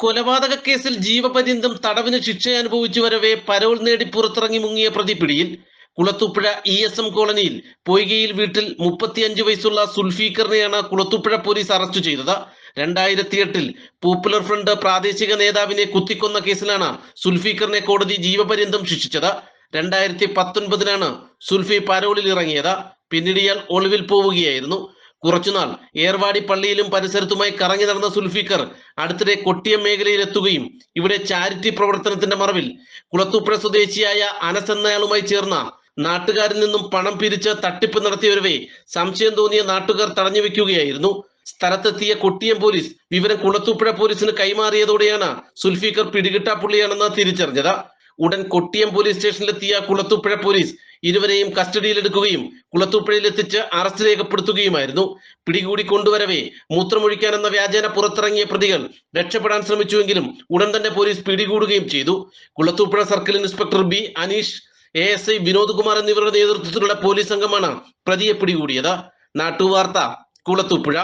കൊലപാതക കേസിൽ ജീവപര്യന്തം തടവിന് ശിക്ഷ അനുഭവിച്ചു വരവെ പരോൾ നേടി പുറത്തിറങ്ങി മുങ്ങിയ പ്രതിപിടിയിൽ പിടിയിൽ കുളത്തൂപ്പുഴ ഇ എസ് എം കോളനിയിൽ പൊയ്കയിൽ വീട്ടിൽ മുപ്പത്തിയഞ്ച് വയസ്സുള്ള സുൽഫീഖറിനെയാണ് കുളത്തുപ്പുഴ പോലീസ് അറസ്റ്റ് ചെയ്തത്. രണ്ടായിരത്തി എട്ടിൽ പോപ്പുലർ ഫ്രണ്ട് പ്രാദേശിക നേതാവിനെ കുത്തിക്കൊന്ന കേസിലാണ് സുൽഫീഖറിനെ കോടതി ജീവപര്യന്തം ശിക്ഷിച്ചത്. രണ്ടായിരത്തി പത്തൊൻപതിനാണ് സുൽഫി പരോളിൽ ഇറങ്ങിയത്. പിന്നീട് ഇയാൾ ഒളിവിൽ പോവുകയായിരുന്നു. കുറച്ചുനാൾ ഏർവാടി പള്ളിയിലും പരിസരത്തുമായി കറങ്ങി നടന്ന സുൽഫിക്കർ അടുത്തിടെ കൊട്ടിയം മേഖലയിൽ എത്തുകയും ഇവിടെ ചാരിറ്റി പ്രവർത്തനത്തിന്റെ മറവിൽ കുളത്തൂപ്പുഴ സ്വദേശിയായ അനസ് എന്നയാളുമായി ചേർന്ന നാട്ടുകാരിൽ നിന്നും പണം പിരിച്ച് തട്ടിപ്പ് നടത്തിയവരവെ സംശയം തോന്നിയ നാട്ടുകാർ തടഞ്ഞു വെക്കുകയായിരുന്നു. സ്ഥലത്തെത്തിയ കൊട്ടിയം പോലീസ് വിവരം കുളത്തൂപ്പുഴ പോലീസിന് കൈമാറിയതോടെയാണ് സുൽഫിക്കർ പിടികിട്ടാപ്പുള്ളിയാണെന്ന് തിരിച്ചറിഞ്ഞത്. ഉടൻ കൊട്ടിയം പോലീസ് സ്റ്റേഷനിലെത്തിയ കുളത്തൂപ്പുഴ പോലീസ് ഇരുവരെയും കസ്റ്റഡിയിലെടുക്കുകയും കുളത്തൂപ്പുഴയിൽ എത്തിച്ച് അറസ്റ്റ് രേഖപ്പെടുത്തുകയുമായിരുന്നു. പിടികൂടി കൊണ്ടുവരവേ മൂത്രമൊഴിക്കാൻ എന്ന വ്യാജേന പുറത്തിറങ്ങിയ പ്രതികൾ രക്ഷപ്പെടാൻ ശ്രമിച്ചുവെങ്കിലും ഉടൻ തന്നെ പോലീസ് പിടികൂടുകയും ചെയ്തു. Kulathupuzha circle inspector B Aneesh A S I Vinod Kumar എന്നിവരുടെ നേതൃത്വത്തിലുള്ള പോലീസ് സംഘമാണ് പ്രതിയെ പിടികൂടിയത്. നാട്ടുവാർത്ത കുളത്തൂപ്പുഴ.